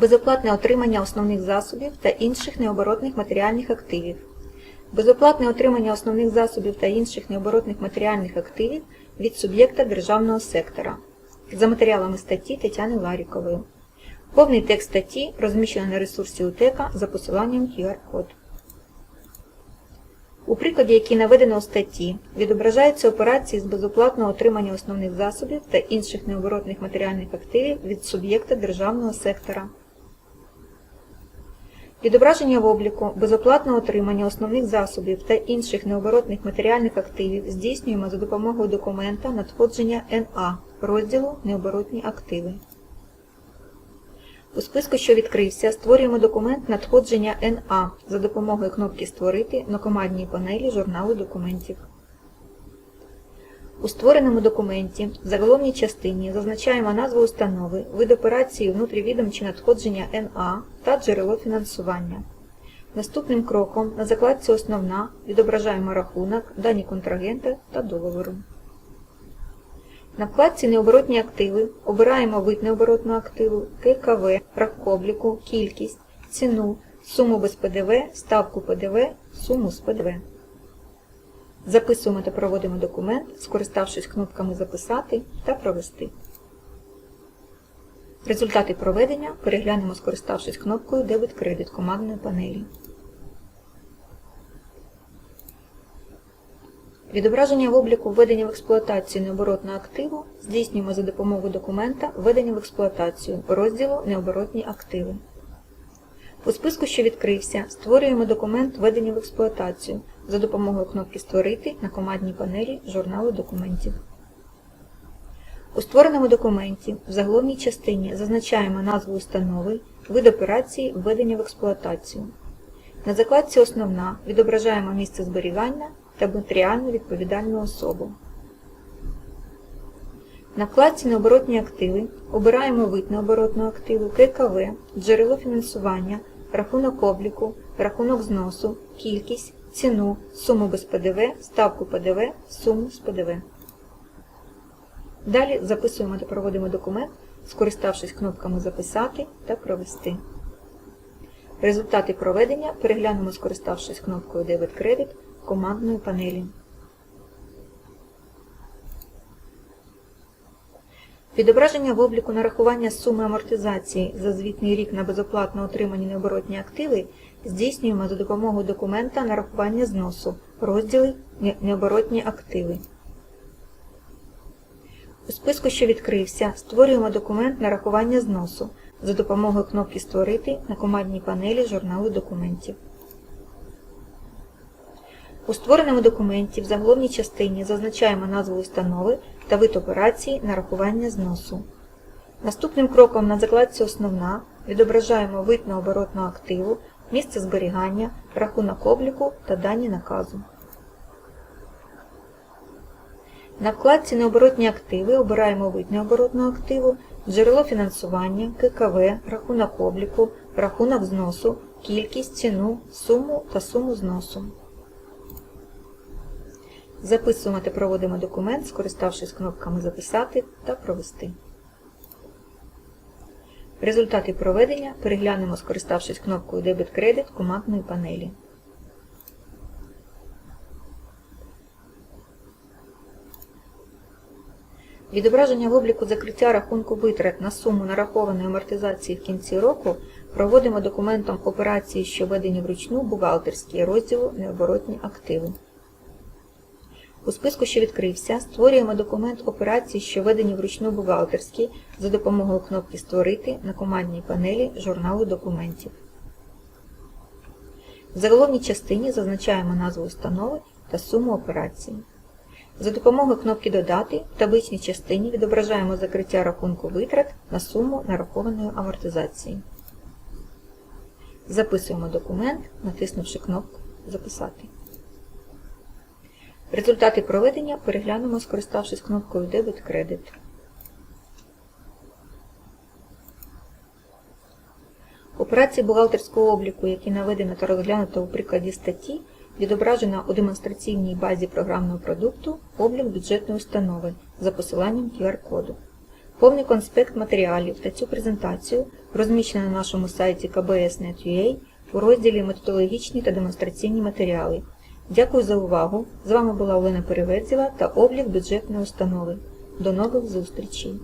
безоплатне отримання основних засобів та інших необоротних матеріальних активів, безоплатне отримання основних засобів та інших необоротних матеріальних активів від суб'єкта державного сектора за матеріалами статті Тетяни Ларікової. Повний текст статті розміщено на ресурсі УТЕКа за посиланням QR-код. У прикладі, який наведено у статті, відображаються операції з безоплатного отримання основних засобів та інших необоротних матеріальних активів від суб'єкта державного сектора. Відображення в обліку безоплатного отримання основних засобів та інших необоротних матеріальних активів здійснюємо за допомогою документа надходження НА розділу Необоротні активи. У списку, що відкрився, створюємо документ надходження НА за допомогою кнопки Створити на командній панелі журналу документів. У створеному документі в заголовній частині зазначаємо назву установи, вид операції внутрівідомчі надходження НА та джерело фінансування. Наступним кроком на закладці Основна відображаємо рахунок, дані контрагента та договору. На вкладці Необоротні активи обираємо вид необоротного активу, ККВ, рахобліку, кількість, ціну, суму без ПДВ, ставку ПДВ, суму з ПДВ. Записуємо та проводимо документ, скориставшись кнопками Записати та Провести. Результати проведення переглянемо, скориставшись кнопкою Дебет кредит командної панелі. Відображення в обліку введення в експлуатацію необоротного активу здійснюємо за допомогою документа Введення в експлуатацію розділу Необоротні активи. У списку, що відкрився, створюємо документ Введення в експлуатацію за допомогою кнопки Створити на командній панелі журналу документів. У створеному документі в заголовній частині зазначаємо назву установи, вид операції Введення в експлуатацію. На закладці Основна відображаємо місце зберігання та матеріально відповідальну особу. На вкладці Необоротні активи обираємо вид необоротного активу, ККВ, джерело фінансування, рахунок обліку, рахунок зносу, кількість, ціну, суму без ПДВ, ставку ПДВ, суму з ПДВ. Далі записуємо та проводимо документ, скориставшись кнопками Записати та Провести. Результати проведення переглянемо, скориставшись кнопкою Debit Credit командної панелі. Відображення в обліку нарахування суми амортизації за звітний рік на безоплатно отримані необоротні активи здійснюємо за допомогою документа нарахування зносу, розділи Необоротні активи. У списку, що відкрився, створюємо документ нарахування зносу за допомогою кнопки Створити на командній панелі журналу документів. У створеному документі в заголовній частині зазначаємо назву установи та вид операції нарахування зносу. Наступним кроком на закладці Основна відображаємо вид необоротного активу, місце зберігання, рахунок обліку та дані наказу. На вкладці Необоротні активи обираємо вид необоротного активу, джерело фінансування, ККВ, рахунок обліку, рахунок зносу, кількість, ціну, суму та суму зносу. Записуємо та проводимо документ, скориставшись кнопками Записати та Провести. Результати проведення переглянемо, скориставшись кнопкою Debit Credit командної панелі. Відображення в обліку закриття рахунку витрат на суму нарахованої амортизації в кінці року проводимо документом операції, що введені вручну бухгалтерські розділу Необоротні активи. У списку, що відкрився, створюємо документ операцій, що введені вручну бухгалтерські за допомогою кнопки Створити на командній панелі журналу документів. В заголовній частині зазначаємо назву установи та суму операції. За допомогою кнопки Додати в табличній частині відображаємо закриття рахунку витрат на суму нарахованої амортизації. Записуємо документ, натиснувши кнопку Записати. Результати проведення переглянемо, скориставшись кнопкою Debit Credit. Операції бухгалтерського обліку, які наведено та розглянуто у прикладі статті, відображено у демонстраційній базі програмного продукту облік бюджетної установи за посиланням QR-коду. Повний конспект матеріалів та цю презентацію розміщено на нашому сайті kbs.net.ua у розділі Методологічні та демонстраційні матеріали. Дякую за увагу. З вами була Олена Переверзєва та облік бюджетної установи. До нових зустрічей!